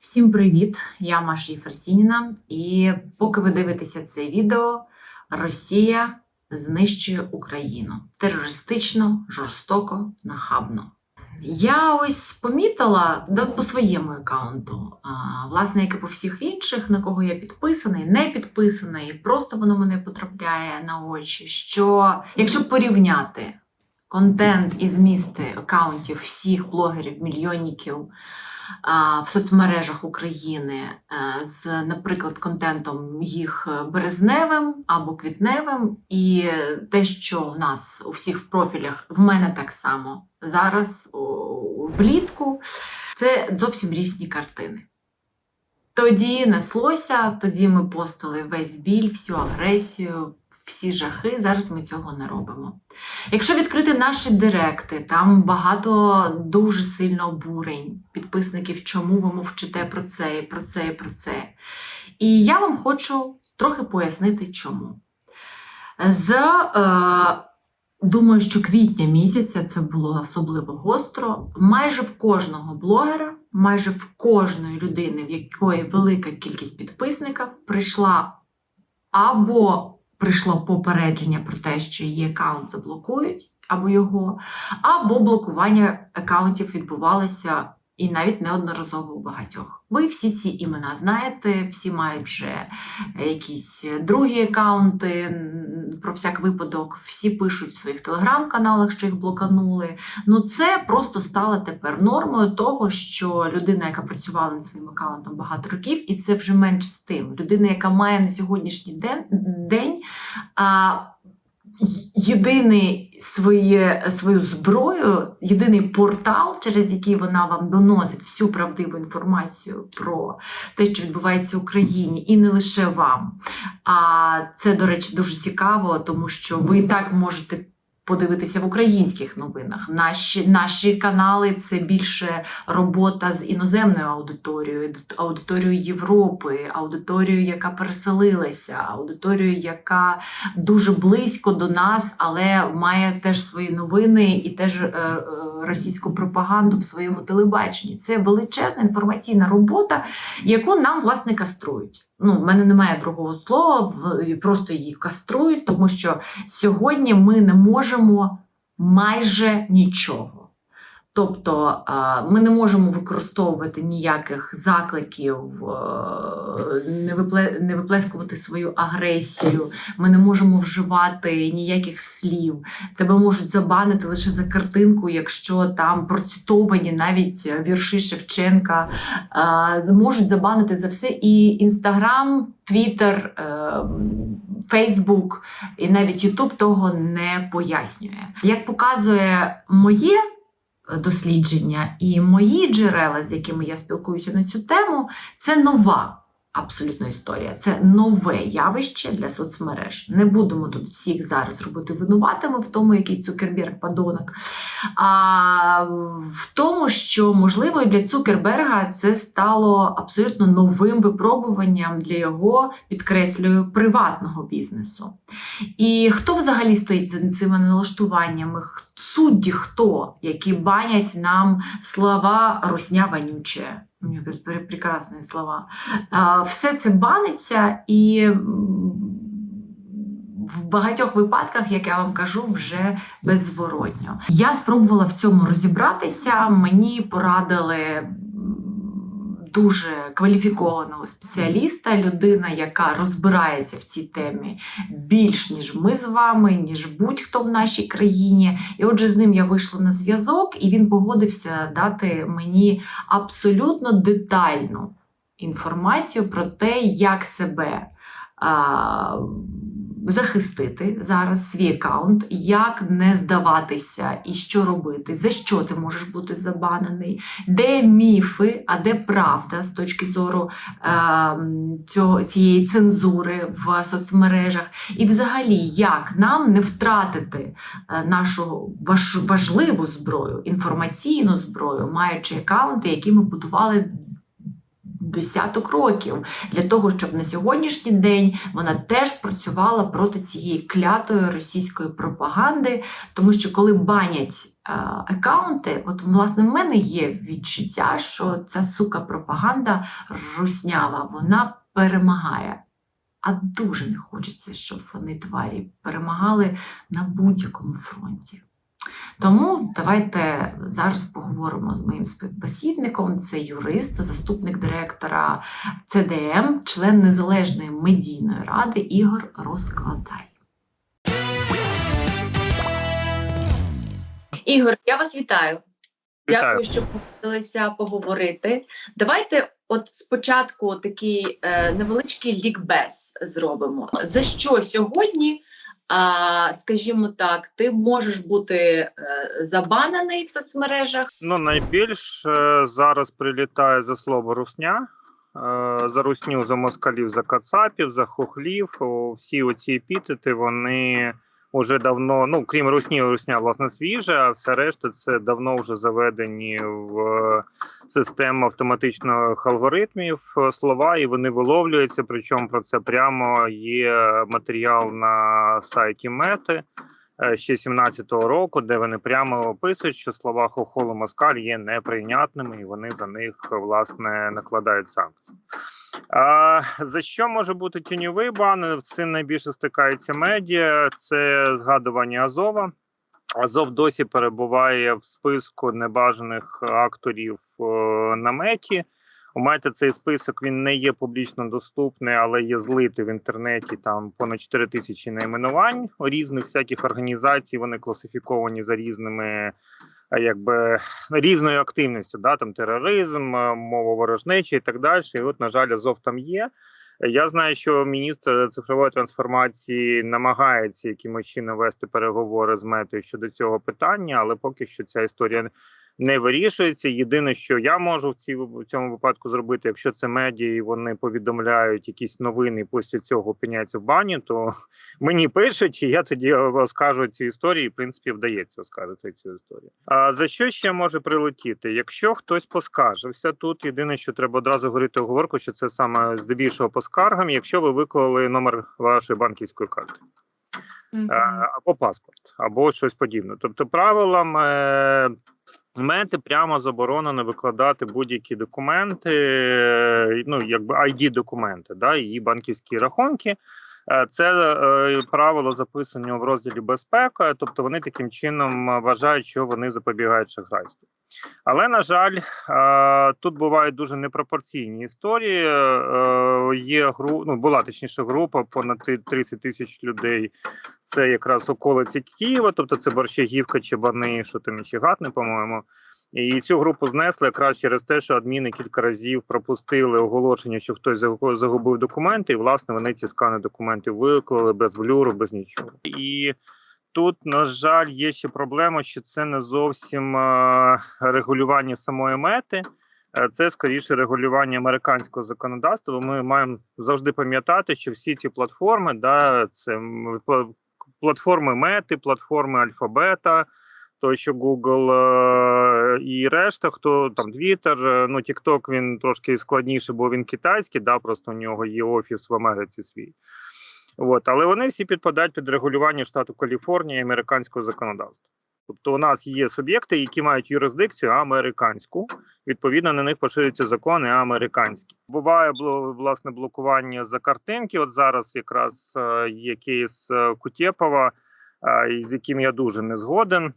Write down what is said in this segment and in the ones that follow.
Всім привіт! Я Маша Єфросініна, і поки ви дивитеся це відео, Росія знищує Україну терористично, жорстоко, нахабно. Я ось помітила да, по своєму аккаунту, власне, як і по всіх інших, на кого я підписаний, не підписаний, просто воно мене потрапляє на очі. Що якщо порівняти контент і змісти аккаунтів всіх блогерів, мільйонників в соцмережах України е, з, наприклад, контентом їх березневим або квітневим, і те, що в нас у всіх в профілях, в мене так само зараз влітку, це зовсім різні картини. Тоді неслося, тоді ми постили весь біль, всю агресію, всі жахи. Зараз ми цього не робимо. Якщо відкрити наші директи, там багато дуже сильно обурень підписників, чому ви мовчите про це, і про це, і про це. І я вам хочу трохи пояснити, чому. З, е, думаю, що квітня місяця це було особливо гостро. Майже в кожного блогера, майже в кожної людини, в якої велика кількість підписників, прийшла або прийшло попередження про те, що її аккаунт заблокують, або його, або блокування аккаунтів відбувалося і навіть неодноразово у багатьох. Ви всі ці імена знаєте, всі мають вже якісь другі аккаунти про всяк випадок, всі пишуть в своїх телеграм-каналах, що їх блоканули. Ну це просто стало тепер нормою того, що людина, яка працювала над своїм аккаунтом багато років, і це вже менше з тим. Людина, яка має на сьогоднішній день, день а, єдиний своє, свою зброю, єдиний портал, через який вона вам доносить всю правдиву інформацію про те, що відбувається в Україні, і не лише вам. А це, до речі, дуже цікаво, тому що ви і так можете. Подивитися в українських новинах. Наші, наші канали це більше робота з іноземною аудиторією, аудиторією Європи, аудиторією, яка переселилася, аудиторією, яка дуже близько до нас, але має теж свої новини і теж е, е, російську пропаганду в своєму телебаченні. Це величезна інформаційна робота, яку нам власне каструють. Ну, в мене немає другого слова, просто її каструють, тому що сьогодні ми не можемо майже нічого. Тобто ми не можемо використовувати ніяких закликів, е, не випле- виплескувати свою агресію, ми не можемо вживати ніяких слів. Тебе можуть забанити лише за картинку, якщо там процитовані навіть вірші Шевченка, можуть забанити за все. І Інстаграм, Твіттер, Фейсбук і навіть Ютуб того не пояснює. Як показує моє дослідження і мої джерела, з якими я спілкуюся на цю тему, це нова. Абсолютно історія. Це нове явище для соцмереж. Не будемо тут всіх зараз робити винуватими в тому, який Цукерберг падонок. А в тому, що можливо і для Цукерберга це стало абсолютно новим випробуванням для його, підкреслюю, приватного бізнесу. І хто взагалі стоїть за цими налаштуваннями? Судді хто, які банять нам слова русня вонюче. Прекрасні слова. Все це баниться і в багатьох випадках, як я вам кажу, вже беззворотньо. Я спробувала в цьому розібратися. Мені порадили дуже кваліфікованого спеціаліста, людина, яка розбирається в цій темі більш ніж ми з вами, ніж будь-хто в нашій країні. І отже, з ним я вийшла на зв'язок, і він погодився дати мені абсолютно детальну інформацію про те, як себе. Захистити зараз свій аккаунт, як не здаватися і що робити, за що ти можеш бути забанений, де міфи, а де правда з точки зору е, цього, цієї цензури в соцмережах, і взагалі, як нам не втратити е, нашу важ, важливу зброю, інформаційну зброю, маючи аккаунти, які ми будували десяток років для того, щоб на сьогоднішній день вона теж працювала проти цієї клятої російської пропаганди, тому що коли банять е, аккаунти, от власне в мене є відчуття, що ця сука пропаганда руснява, вона перемагає. А дуже не хочеться, щоб вони тварі перемагали на будь-якому фронті. Тому давайте зараз поговоримо з моїм співбесідником. Це юрист, заступник директора ЦДМ, член незалежної медійної ради Ігор Розкладай. Ігор, я вас вітаю. Вітаю. Дякую, що погодилися поговорити. Давайте, от спочатку, такий е, невеличкий лікбез зробимо. За що сьогодні, скажімо так, ти можеш бути е, забанений в соцмережах? Ну, найбільш е, зараз прилітає за слово русня, е, за русню, за москалів, за кацапів, за хохлів. Всі оці епітети, вони вже давно, ну крім русні, русня, власне, свіжа, а все решта це давно вже заведені в е, систему автоматичних алгоритмів е, слова, і вони виловлюються. Причому про це прямо є матеріал на сайті Мети. Е, Ще 17-го року, де вони прямо описують, що слова хохол москаль є неприйнятними, і вони за них власне накладають санкції. А, за що може бути тіньовий бан? З цим найбільше стикається медіа. Це згадування Азова. Азов досі перебуває в списку небажаних акторів е, на меті. У мети цей список він не є публічно доступний, але є злитий в інтернеті. Там понад 4 тисячі найменувань різних всяких організацій. Вони класифіковані за різними, якби різною активністю. Да? Там тероризм, е, мова ворожнечі і так далі. І от, на жаль, Азов там є. Я знаю, що міністр цифрової трансформації намагається якимось чином вести переговори з метою щодо цього питання, але поки що ця історія не вирішується. Єдине, що я можу в цій в цьому випадку зробити, якщо це медіа, і вони повідомляють якісь новини, і після цього опиняються в бані, то мені пишуть, і я тоді оскажу ці історії. В принципі, вдається оскаржити цю історію. А за що ще може прилетіти? Якщо хтось поскаржився тут, єдине, що треба одразу говорити оговорку, що це саме здебільшого по скаргам, якщо ви виклали номер вашої банківської карти. Або паспорт, або щось подібне. Тобто, правилам е, мети прямо заборонено викладати будь-які документи, е, ну якби id документи, да, і банківські рахунки. Е, Це е, правило записані в розділі безпека, тобто вони таким чином вважають, що вони запобігають шахрайству. Але на жаль, е, тут бувають дуже непропорційні історії. Е, Є гру, ну була точніше група понад 30 тисяч людей. Це якраз околиці Києва, тобто це Борщагівка, Чебани, що там і Чигатне, по-моєму. І цю групу знесли якраз через те, що адміни кілька разів пропустили оголошення, що хтось загубив документи, і власне вони ці скани документів виклали без блюру, без нічого. І тут, на жаль, є ще проблема, що це не зовсім е, регулювання самої мети. Е, Це скоріше регулювання американського законодавства. Ми маємо завжди пам'ятати, що всі ці платформи, да, це платформи мети, платформи Альфабета, той, що Google е, і решта, хто там Twitter, ну TikTok він трошки складніше, бо він китайський, да, просто у нього є офіс в Америці свій. От, але вони всі підпадають під регулювання штату Каліфорнія і американського законодавства. Тобто у нас є суб'єкти, які мають юрисдикцію американську, відповідно на них поширюються закони американські. Буває власне блокування за картинки. От зараз якраз е, є кейс е, Кутєпова, е, з яким я дуже не згоден.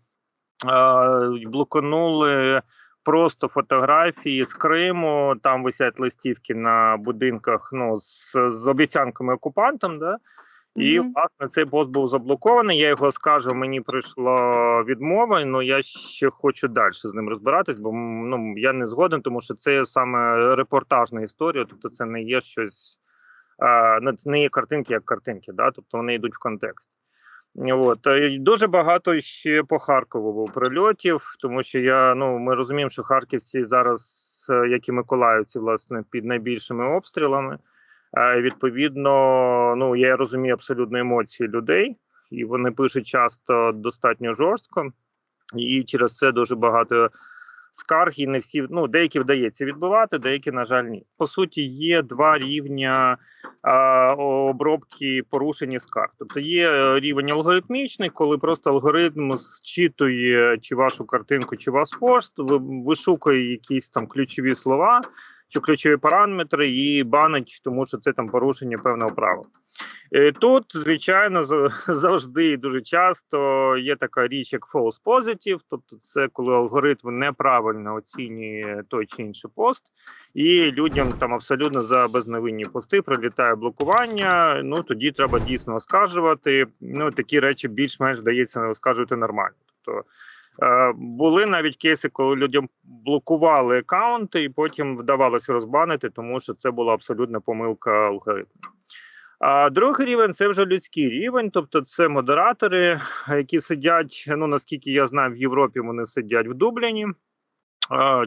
Блоканули просто фотографії з Криму. Там висять листівки на будинках ну, з, з обіцянками окупантам. Да? І Мгм. власне цей пост був заблокований. Я його скажу, мені прийшла відмова. Ну я ще хочу далі з ним розбиратись, бо ну я не згоден, тому що це саме репортажна історія, тобто це не є щось, а, не є картинки як картинки, да? тобто вони йдуть в контекст. От дуже багато ще по Харкову був прильотів, тому що я ну ми розуміємо, що харківці зараз, е, як і миколаївці, власне, під найбільшими обстрілами. Е, Відповідно, ну я розумію абсолютно емоції людей, і вони пишуть часто достатньо жорстко, і через це дуже багато скарг, і не всі ну деякі вдається відбивати, деякі, на жаль, ні. По суті, є два рівня а, обробки порушень і скарг. Тобто є е, рівень алгоритмічний, коли просто алгоритм зчитує чи вашу картинку, чи ваш пост, ви- вишукує якісь там ключові слова чи ключові параметри і банить, тому що це там порушення певного права. Е, Тут, звичайно, завжди і дуже часто є така річ, як false positive, тобто це коли алгоритм неправильно оцінює той чи інший пост, і людям там абсолютно за безневинні пости прилітає блокування. Ну тоді треба дійсно оскаржувати. Ну такі речі більш-менш вдається оскаржувати нормально. Тобто Е, Були навіть кейси, коли людям блокували аккаунти, і потім вдавалося розбанити, тому що це була абсолютна помилка алгоритму. А другий рівень це вже людський рівень, тобто це модератори, які сидять. Ну наскільки я знаю, в Європі вони сидять в Дубліні.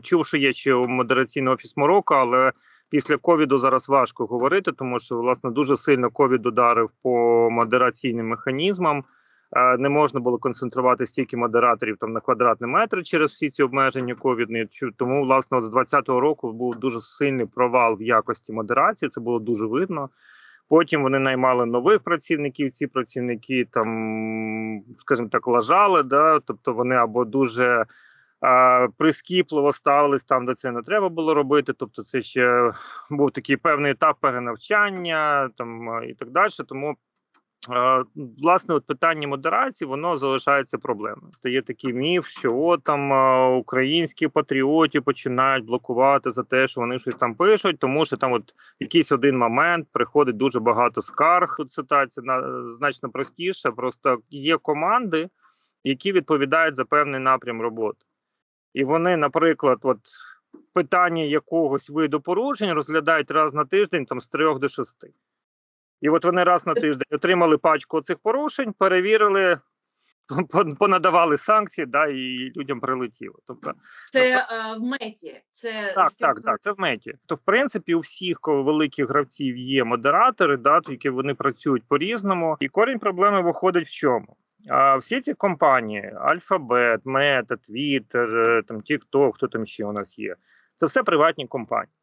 Чув, що є ще модераційний офіс Марокко, але після ковіду зараз важко говорити, тому що власне дуже сильно ковід ударив по модераційним механізмам. Не можна було концентрувати стільки модераторів там на квадратний метр через всі ці обмеження ковідні. Тому, власне, з 2020 року був дуже сильний провал в якості модерації. Це було дуже видно. Потім вони наймали нових працівників. Ці працівники там, скажімо так, лажали. Да? Тобто вони або дуже а, прискіпливо ставились там, де це не треба було робити. Тобто, це ще був такий певний етап перенавчання там і так далі. Тому Власне, от питання модерації воно залишається проблемою. Стає такий міф, що от там е, українські патріоти починають блокувати за те, що вони щось там пишуть, тому що там, от якийсь один момент приходить дуже багато скарг. Тут ситуація на значно простіша. Просто є команди, які відповідають за певний напрям роботи, і вони, наприклад, от питання якогось виду порушень розглядають раз на тиждень, там з трьох до шести. І от вони раз на тиждень отримали пачку цих порушень, перевірили, понадавали санкції, да, і людям прилетіло. Тобто, Це е, в меті. Це так, так, так, це в меті. То в принципі у всіх великих гравців є модератори, да, тільки вони працюють по-різному. І корінь проблеми виходить в чому? А всі ці компанії: Meta, Twitter, е, там TikTok, хто там ще у нас є, це все приватні компанії.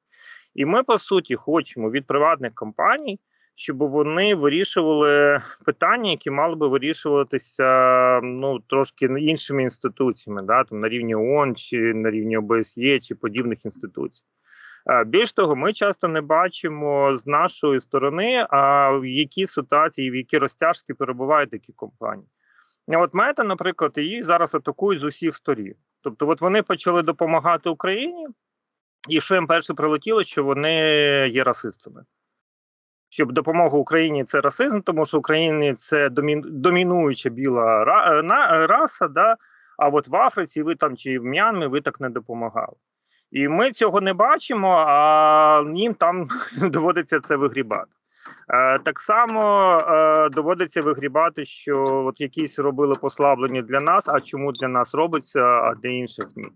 І ми, по суті, хочемо від приватних компаній, щоб вони вирішували питання, які мали би вирішуватися ну трошки іншими інституціями, да, там на рівні ООН чи на рівні ОБСЄ чи подібних інституцій. Е, Більш того, ми часто не бачимо з нашої сторони, а в які ситуації, в які розтяжки перебувають такі компанії. От Мета, наприклад, її зараз атакують з усіх сторін. Тобто, от вони почали допомагати Україні, і що їм перше прилетіло, що вони є расистами. Щоб допомога Україні це расизм, тому що Україні це домі... домінуюча біла ра... е, раса, да? а от в Африці ви там чи в М'янмі ви так не допомагали. І ми цього не бачимо, а їм там доводиться це вигрібати. Е, так само е, доводиться вигрібати, що от якісь робили послаблення для нас, а чому для нас робиться, а для інших ні.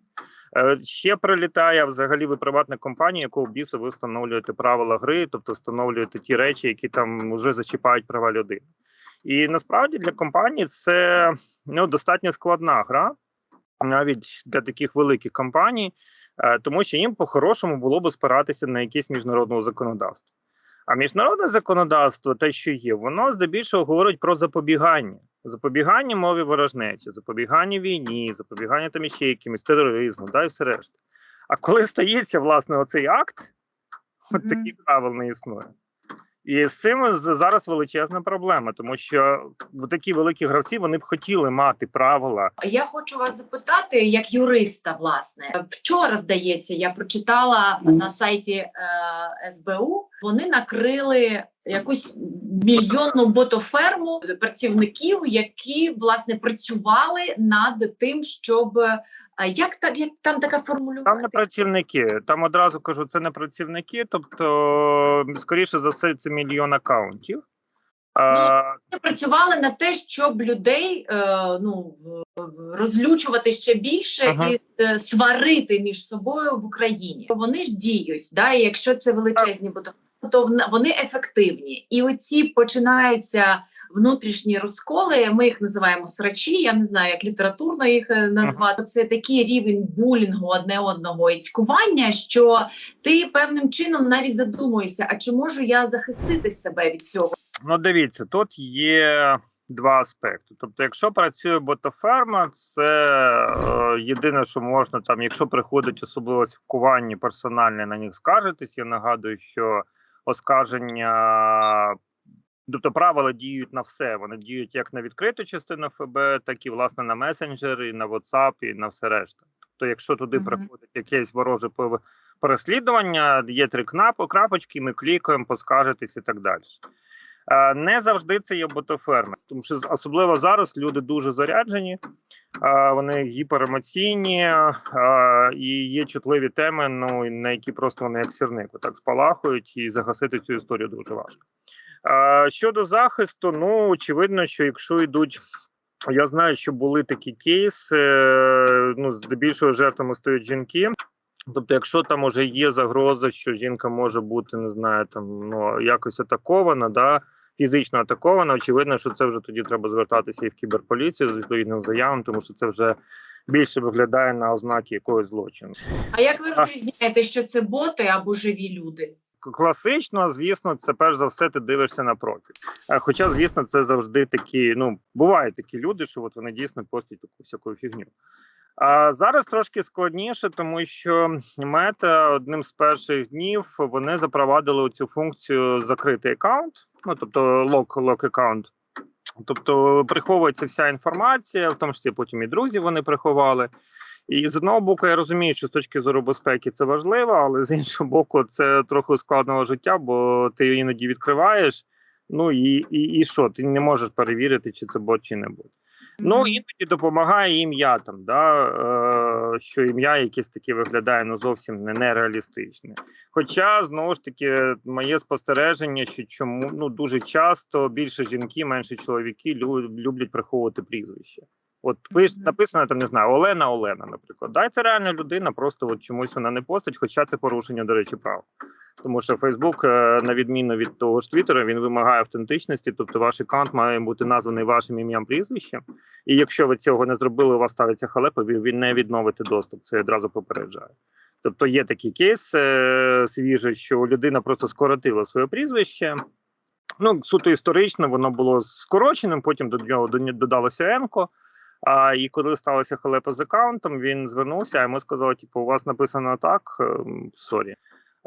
Е, Ще прилітає взагалі ви приватна компанія, якого біса ви встановлюєте правила гри, тобто встановлюєте ті речі, які там вже зачіпають права людини. І насправді для компанії це ну, достатньо складна гра, навіть для таких великих компаній, е, тому що їм по-хорошому було би спиратися на якесь міжнародне законодавство. А міжнародне законодавство, те, що є, воно здебільшого говорить про запобігання. Запобігання мові ворожнечі, запобігання війні, запобігання там іще якимось тероризму, да, і все решта. А коли стається, власне, оцей акт, от Мгм. таких правил не існує. І з цим зараз величезна проблема, тому що в такі великі гравці вони б хотіли мати правила. Я хочу вас запитати, як юриста, власне, вчора здається, я прочитала на сайті е, СБУ. Вони накрили якусь мільйонну ботоферму працівників, які власне працювали над тим, щоб е, як так, як там така Там не працівники. Там одразу кажу, це не працівники, тобто, скоріше за все, це мільйон акаунтів. Вони працювали на те, щоб людей е, ну розлючувати ще більше Ага. і е, сварити між собою в Україні. Вони ж діють, да, і якщо це величезні ботоферми, то в- вони ефективні. І оці починаються внутрішні розколи. Ми їх називаємо срачі. Я не знаю, як літературно їх е, назвати. Це такий рівень булінгу одне одного і цькування, що ти певним чином навіть задумуєшся, а чи можу я захистити себе від цього? Ну, дивіться, тут є два аспекти. Тобто, якщо працює ботоферма, це е, єдине, що можна там, якщо приходить особливість в персональне на них скаржитись. Я нагадую, що оскарження. Тобто правила діють на все. Вони діють як на відкриту частину ФБ, так і власне на месенджери, і на WhatsApp, і на все решта. Тобто, якщо туди Мгм. приходить якесь вороже переслідування, є три крапочки, ми клікаємо, поскаржитись і так далі. Е, Не завжди це є ботоферми, тому що особливо зараз люди дуже заряджені, е, вони гіперемоційні е, і є чутливі теми, ну на які просто вони як сірник так спалахують, і загасити цю історію дуже важко. Щодо захисту, ну очевидно, що якщо йдуть. Я знаю, що були такі кейси. Ну, здебільшого жертвами стають жінки. Тобто, якщо там уже є загроза, що жінка може бути, не знаю, там ну якось атакована, да, фізично атакована, очевидно, що це вже тоді треба звертатися і в кіберполіцію з відповідним заявам, тому що це вже більше виглядає на ознаки якогось злочину. А як ви розрізняєте, що це боти або живі люди? Класично, звісно, це перш за все ти дивишся на профіль. Хоча, звісно, це завжди такі. Ну бувають такі люди, що от вони дійсно постять таку всяку фігню. А зараз трошки складніше, тому що мета одним з перших днів вони запровадили цю функцію закритий аккаунт, ну тобто лок лок аккаунт. Тобто приховується вся інформація, в тому числі потім і друзі вони приховали. І з одного боку, я розумію, що з точки зору безпеки це важливо, але з іншого боку, це трохи ускладнило життя, бо ти іноді відкриваєш. Ну і, і, і що? Ти не можеш перевірити, чи це бот, чи не бот. Ну іноді допомагає ім'я там, да, е, що ім'я якесь таке виглядає ну зовсім не нереалістичне. Хоча знову ж таки моє спостереження, що чому ну дуже часто більше жінки, менше чоловіки лю- люблять приховувати прізвище. От пиш, Мгм. написано там, не знаю, Олена Олена, наприклад. Да, це реальна людина, просто от чомусь вона не постить, хоча це порушення, до речі, прав. Тому що Фейсбук, на відміну від того ж Твіттера, він вимагає автентичності, тобто ваш аккаунт має бути названий вашим ім'ям прізвищем. І якщо ви цього не зробили, у вас ставиться халепа, ви ви не відновите доступ. Це одразу попереджає. Тобто є такий кейс е, свіжий, що людина просто скоротила своє прізвище. Ну, суто історично, воно було скороченим, потім до нього до- додалося енко. А і коли сталося халепа з аккаунтом, він звернувся, а йому сказали: типу, у вас написано так, ем, сорі.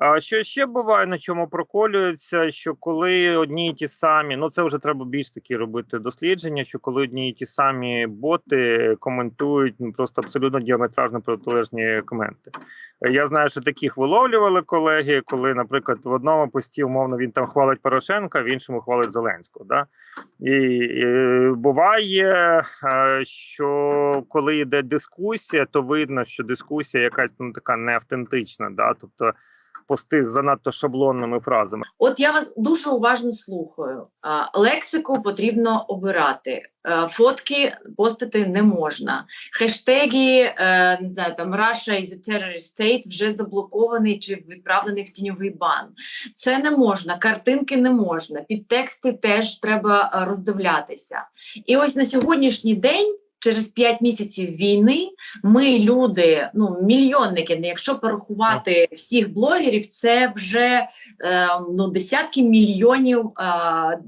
А що ще буває, на чому проколюється, що коли одні і ті самі, ну це вже треба більш такі робити дослідження, що коли одні і ті самі боти коментують ну, просто абсолютно діаметрально протилежні коменти. Я знаю, що таких виловлювали колеги, коли, наприклад, в одному пості умовно він там хвалить Порошенка, в іншому хвалить Зеленського. Да? І, і буває, що коли йде дискусія, то видно, що дискусія якась ну, така неавтентична, да? тобто пости з занадто шаблонними фразами. От я вас дуже уважно слухаю. Лексику потрібно обирати. Е, Фотки постити не можна. Хештеги, е, не знаю, там Russia is a terrorist state вже заблокований чи відправлений в тіньовий бан. Це не можна, картинки не можна, підтексти теж треба е, роздивлятися. І ось на сьогоднішній день. Через 5 місяців війни ми люди, ну мільйонники, якщо порахувати всіх блогерів, це вже е, ну, десятки мільйонів е,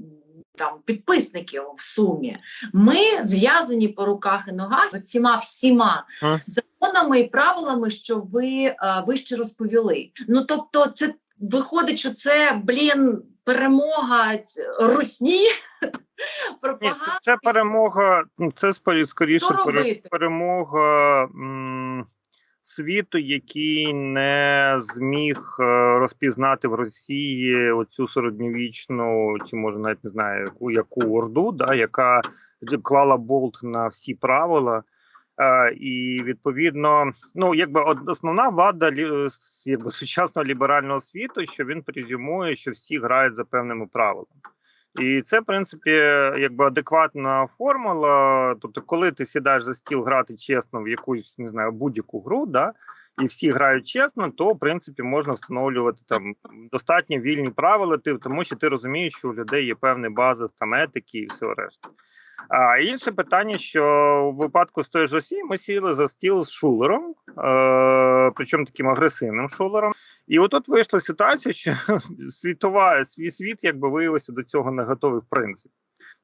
там, підписників в сумі. Ми зв'язані по руках і ногах цими всіма М. законами і правилами, що ви е, вище розповіли. Ну тобто, це виходить, що це блін перемога русні. Ні, Пропаганда. це, це перемога. Ну це скоріше перемога м, світу, який не зміг е, розпізнати в Росії оцю середньовічну, чи може навіть не знаю, яку яку орду, да, яка клала болт на всі правила. Е, і відповідно, ну якби основна вада лі- якби сучасного ліберального світу, що він презюмує, що всі грають за певними правилами. І це, в принципі, якби адекватна формула. Тобто, коли ти сідаєш за стіл грати чесно в якусь не знаю будь-яку гру, да, і всі грають чесно, то в принципі можна встановлювати там достатньо вільні правила, тому що ти розумієш, що у людей є певний базис там етики і все решта. А інше питання, що в випадку з тої ж Росії ми сіли за стіл з шулером, е, причому таким агресивним шулером. І отут вийшла ситуація, що світова свій світ якби виявився до цього не готовий в принципі.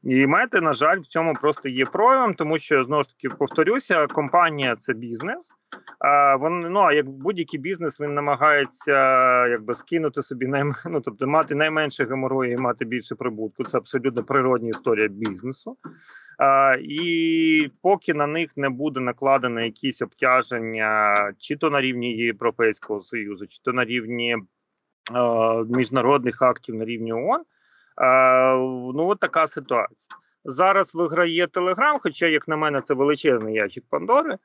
І мети, на жаль, в цьому просто є проявом, тому що знову ж таки повторюся, компанія це бізнес. А вони ну а як будь-який бізнес він намагається якби скинути собі найм... ну, тобто мати найменше геморрою і мати більше прибутку. Це абсолютно природня історія бізнесу. А, і поки на них не буде накладено якісь обтяження, чи то на рівні Європейського союзу, чи то на рівні е, міжнародних актів на рівні ООН, е, ну от така ситуація. Зараз виграє Телеграм, хоча, як на мене, це величезний ящик Пандори.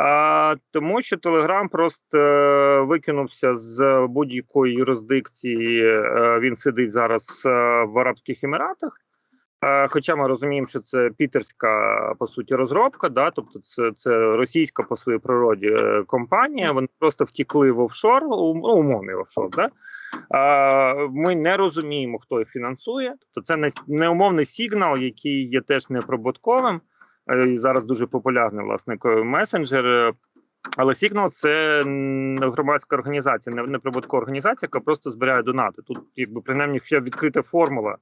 А, тому що Телеграм просто е, викинувся з будь-якої юрисдикції. Е, він сидить зараз е, в Арабських Еміратах. Е, Хоча ми розуміємо, що це пітерська по суті розробка, да, тобто це, це російська по своїй природі е, компанія. Вони просто втікли в офшор, ну, умовний офшор. Да? Ми не розуміємо, хто їх фінансує. Тобто це не, не умовний сигнал, який є теж неприбутковим. І зараз дуже популярний власне месенджер. е, Але Signal – це громадська організація, не неприбуткова організація, яка просто збирає донати. Тут, якби принаймні, ще відкрита формула.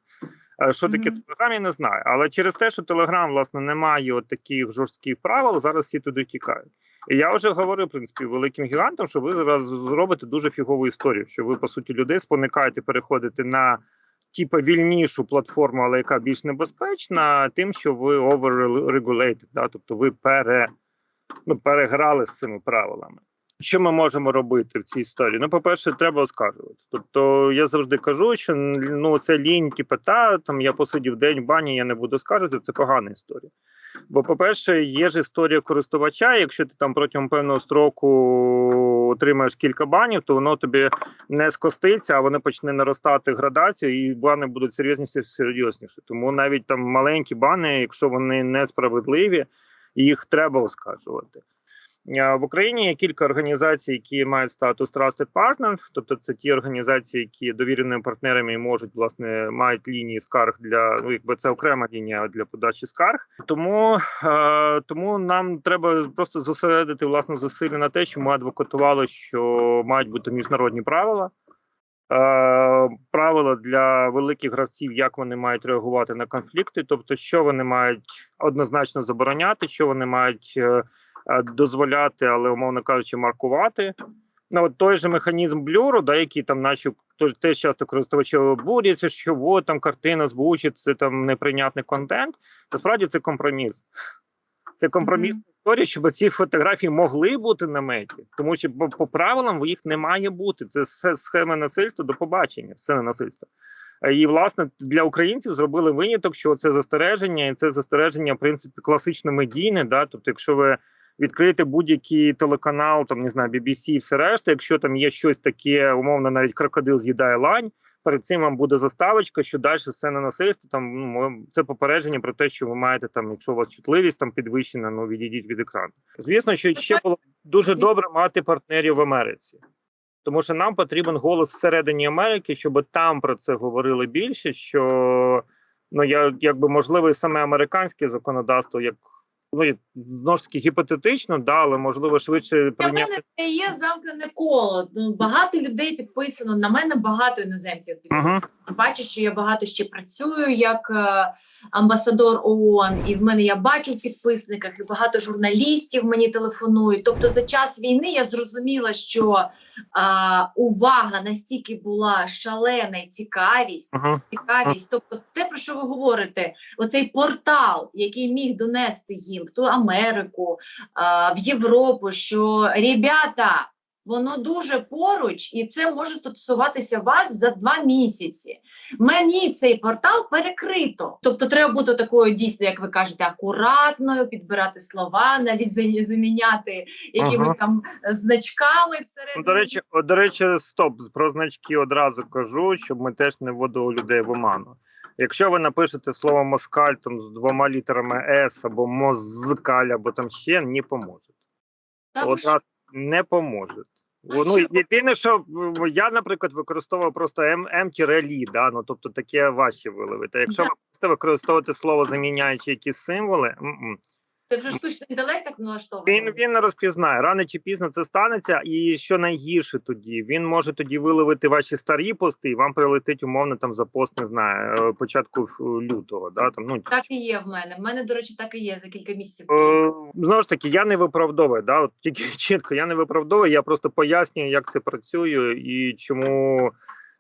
Що таке. Телеграм, я не знаю. Але через те, що Телеграм власне не має от таких жорстких правил, зараз всі туди тікають. І я вже говорив, в принципі, великим гігантам, що ви зараз зробите дуже фігову історію, що ви, по суті, людей спонукаєте переходити на типу вільнішу платформу, але яка більш небезпечна, тим, що ви overregulated, да? тобто ви пере, ну, переграли з цими правилами. Що ми можемо робити в цій історії? Ну, по-перше, треба оскаржувати. Тобто я завжди кажу, що ну це лінь, типу, та там я посидів день в бані, я не буду скаржити, це погана історія. Бо, по-перше, є ж історія користувача. Якщо ти там протягом певного строку отримаєш кілька банів, то воно тобі не скоститься, а воно почне наростати градацію, і бани будуть серйозніше серйозніше. Тому навіть там маленькі бани, якщо вони несправедливі, їх треба оскаржувати. Е, В Україні є кілька організацій, які мають статус Trusted Partner, тобто це ті організації, які довіреними партнерами можуть власне мають лінії скарг для ну, якби це окрема лінія для подачі скарг. Тому, е, тому нам треба просто зосередити власне зусилля на те, що ми адвокатували, що мають бути міжнародні правила. Е, правила для великих гравців, як вони мають реагувати на конфлікти, тобто, що вони мають однозначно забороняти, що вони мають е, дозволяти, але умовно кажучи, маркувати. Ну, от той же механізм блюру, да, який там наші теж часто користувачі обурюються, що от там картина звучить, це там неприйнятний контент. Насправді це компроміс. Це компромісна історія, щоб ці фотографії могли бути на меті, тому що по, по правилам їх не має бути. Це схема насильства до побачення, сцена насильства. Е, І власне для українців зробили виняток, що це застереження, і це застереження, в принципі, класично медійне. Да? Тобто, якщо ви відкриєте будь-який телеканал, там не знаю, BBC і все решта, якщо там є щось таке, умовно, навіть крокодил з'їдає лань. Перед цим вам буде заставочка, що далі сцена насильства. Там ну це попередження про те, що ви маєте там, якщо у вас чутливість там підвищена, ну відійдіть від екрану. Звісно, що ще було дуже добре мати партнерів в Америці, тому що нам потрібен голос всередині Америки, щоб там про це говорили більше. Що ну я якби можливо і саме американське законодавство, як ну знову ж таки гіпотетично, да, але можливо швидше Для прийняти. мене це є замкнене коло. Ну, багато людей підписано. На мене багато іноземців підписано. Бачу, що я багато ще працюю як е, амбасадор ООН, і в мене я бачу в підписниках, і багато журналістів мені телефонують. Тобто, за час війни я зрозуміла, що е, увага настільки була шалена і цікавість. Ага. Цікавість, тобто те, про що ви говорите, оцей портал, який міг донести їм в ту Америку, в Європу, що ребята, воно дуже поруч, і це може стосуватися вас за два місяці. Мені цей портал перекрито. Тобто, треба бути такою дійсно, як ви кажете, акуратною, підбирати слова, навіть заміняти якимись Ага. там значками Ну, всередині. до речі, о, до речі, стоп. Про значки одразу кажу, щоб ми теж не вводили людей в оману. Якщо ви напишете слово москаль там з двома літерами С або мозкаль, або там ще не поможуть. От не поможуть. Ну, єдине, що я, наприклад, використовував просто М-лі, да, ну, тобто таке важче виловити. Якщо ви просто використовувати слово, заміняючи якісь символи, м-м. Це вже штучний інтелект так налаштований. він, він не розпізнає. Рано чи пізно це станеться, і що найгірше тоді, він може тоді виловити ваші старі пости, і вам прилетить умовно там за пост, не знаю, е, початку лютого. Да, там, ну, Так і є в мене. В мене, до речі, так і є за кілька місяців. Е, Знову ж таки, я не виправдовую, да, от тільки чітко, я не виправдовую, я просто пояснюю, як це працює і чому,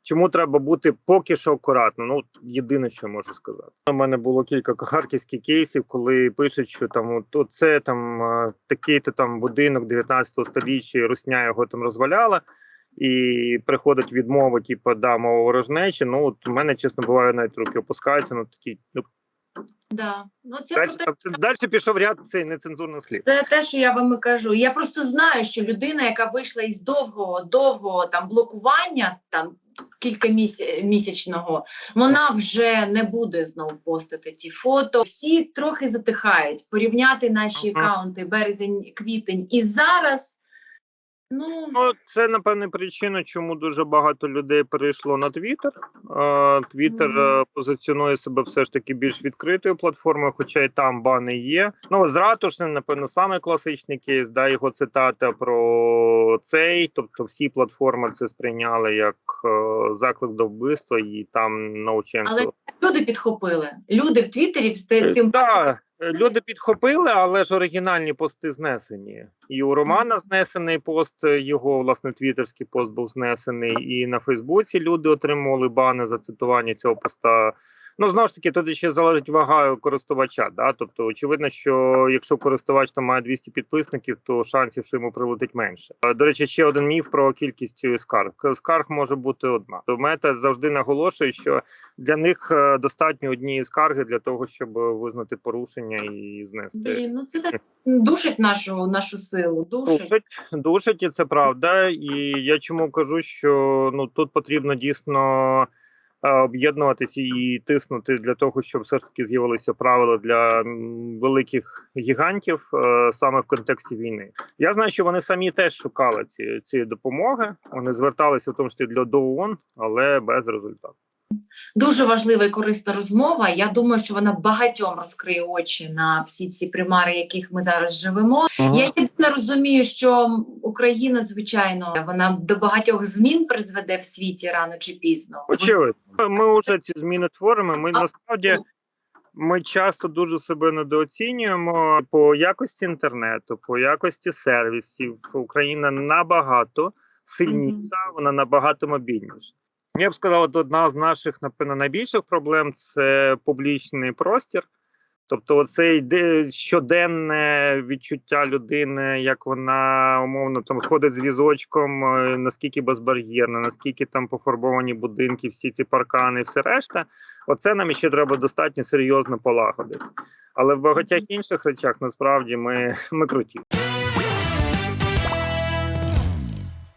чому треба бути поки що акуратно. Ну, єдине, що можу сказати. У мене було кілька харківських кейсів, коли пишуть, що там от, от це там такий-то там будинок 19 століття, русня його там розваляла. І приходить відмова, типу, да, мова ворожнечі. Ну, от у мене, чесно, буває, навіть руки опускаються, ну такі, ну, Да. Ну, це, далі, про те, далі пішов ряд цей нецензурних слів. це те, що я вам і кажу. Я просто знаю, що людина, яка вийшла із довгого, довгого там блокування, там кілька міс- місячного, вона вже не буде знову постити ті фото. Всі трохи затихають. Порівняти наші Ага. акаунти березень, квітень і зараз. Ну, Ну, це напевне причина, чому дуже багато людей перейшло на Твіттер. Е, Твіттер е, позиціонує себе все ж таки більш відкритою платформою, хоча й там бани є. Ну з ратушним, напевно, саме класичний кейс, да, його цитата про цей. Тобто всі платформи це сприйняли як е, заклик до вбивства, і там Наученко. але люди підхопили. Люди в Твіттері встиг тим паче. Е, люди підхопили, але ж оригінальні пости знесені. І у Романа знесений пост, е, його власне твіттерський пост був знесений, і на Фейсбуці люди отримували бани за цитування цього поста. Ну, знову ж таки, тут ще залежить вага користувача. Да? Тобто, очевидно, що якщо користувач там має 200 підписників, то шансів, що йому прилетить менше. Е, До речі, ще один міф про кількість е, скарг. Скарг може бути одна. То мета завжди наголошує, що для них е, достатньо однієї скарги для того, щоб визнати порушення і знести. Блін, ну це так душить нашу нашу силу. Душить. Душить, душить, і це правда. І я чому кажу, що ну тут потрібно дійсно об'єднуватися і тиснути для того, щоб все ж таки з'явилися правила для великих гігантів е, саме в контексті війни. Я знаю, що вони самі теж шукали ці, ці допомоги. Вони зверталися в тому числі для до ООН, але без результату. Дуже важлива і корисна розмова. Я думаю, що вона багатьом розкриє очі на всі ці примари, яких ми зараз живемо. Я єдине розумію, що Україна, звичайно, вона до багатьох змін призведе в світі рано чи пізно. Очевидно, ми вже ці зміни творимо. Ми А, насправді ну. ми часто дуже себе недооцінюємо по якості інтернету, по якості сервісів. Україна набагато сильніша, вона набагато мобільніша. Я б сказав, одна з наших, напевно, найбільших проблем це публічний простір. Тобто, оце йде щоденне відчуття людини, як вона умовно там ходить з візочком, е, наскільки безбар'єрна, наскільки там пофарбовані будинки, всі ці паркани, і все решта. Оце нам ще треба достатньо серйозно полагодити. Але в багатьох інших речах насправді ми, ми круті.